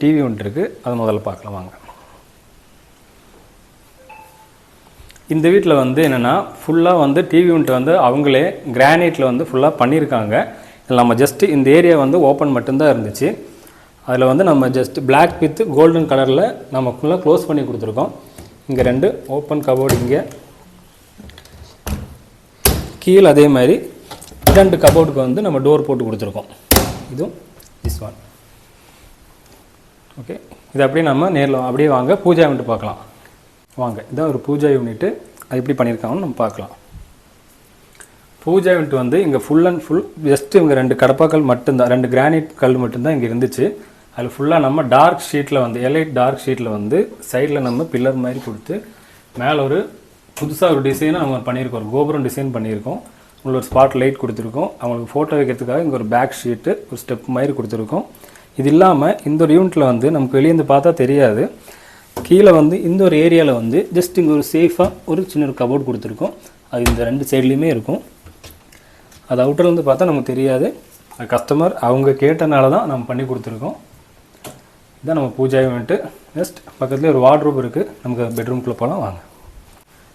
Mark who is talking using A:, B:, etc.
A: TV ஒன்று இருக்குது அது முதல்ல பார்க்கலாம் வாங்க. இந்த வீட்டில் வந்து என்னென்னா ஃபுல்லாக வந்து டிவி ஒன்று வந்து அவங்களே கிரானைட்டில் வந்து ஃபுல்லாக பண்ணியிருக்காங்க. நம்ம ஜஸ்ட்டு இந்த ஏரியா வந்து ஓப்பன் மட்டும்தான் இருந்துச்சு. அதில் வந்து நம்ம ஜஸ்ட் பிளாக் வித் கோல்டன் கலரில் நம்ம ஃபுல்லாக க்ளோஸ் பண்ணி கொடுத்துருக்கோம். இங்கே ரெண்டு ஓப்பன் கபோர்டு இங்கே. கீழே அதே மாதிரி ரெண்டு கபோர்டுக்கு வந்து நம்ம டோர் போட்டு கொடுத்துருக்கோம். இதுவும் திஸ் ஒன் ஓகே இது அப்படியே நம்ம நேரில் அப்படியே வாங்க பூஜா யூனிட் பார்க்கலாம். வாங்க இதான் ஒரு பூஜா யூனிட்டு அது எப்படி பண்ணியிருக்காங்கன்னு நம்ம பார்க்கலாம். பூஜா யூனிட் வந்து இங்கே ஃபுல் அண்ட் ஃபுல் ஜஸ்ட் இவங்க ரெண்டு கடப்பாக்கல் மட்டும்தான் ரெண்டு கிரானைட் கல் மட்டும்தான் இங்கே இருந்துச்சு. அதில் ஃபுல்லாக நம்ம டார்க் ஷீட்டில் வந்து எலைட் டார்க் ஷீட்டில் வந்து சைடில் நம்ம பில்லர் மாதிரி கொடுத்து மேலே ஒரு புதுசாக ஒரு டிசைனை நம்ம பண்ணியிருக்கோம். ஒரு கோபுரம் டிசைன் பண்ணியிருக்கோம். உள்ள ஒரு ஸ்பாட் லைட் கொடுத்துருக்கோம். அவங்களுக்கு ஃபோட்டோ வைக்கிறதுக்காக இங்கே ஒரு பேக் ஷீட்டு ஒரு ஸ்டெப் மாதிரி கொடுத்துருக்கோம். இது இல்லாமல் இந்த ஒரு யூனிட்டில் வந்து நமக்கு வெளியே இருந்து பார்த்தா தெரியாது. கீழே வந்து இந்த ஒரு ஏரியாவில் வந்து ஜஸ்ட் இங்கே ஒரு சேஃபாக ஒரு சின்ன ஒரு கபோர்ட் கொடுத்துருக்கோம். அது இந்த ரெண்டு சைட்லேயுமே இருக்கும். அது அவுட்டர்லேருந்து பார்த்தா நமக்கு தெரியாது. அது கஸ்டமர் அவங்க கேட்டனால தான் நம்ம பண்ணி கொடுத்துருக்கோம். இதான் நம்ம பூஜா யூனிட்டு ஜஸ்ட் பக்கத்துலேயே ஒரு வார்ட்ரூப் இருக்குது நமக்கு பெட்ரூம்குள்ளே போகலாம் வாங்க.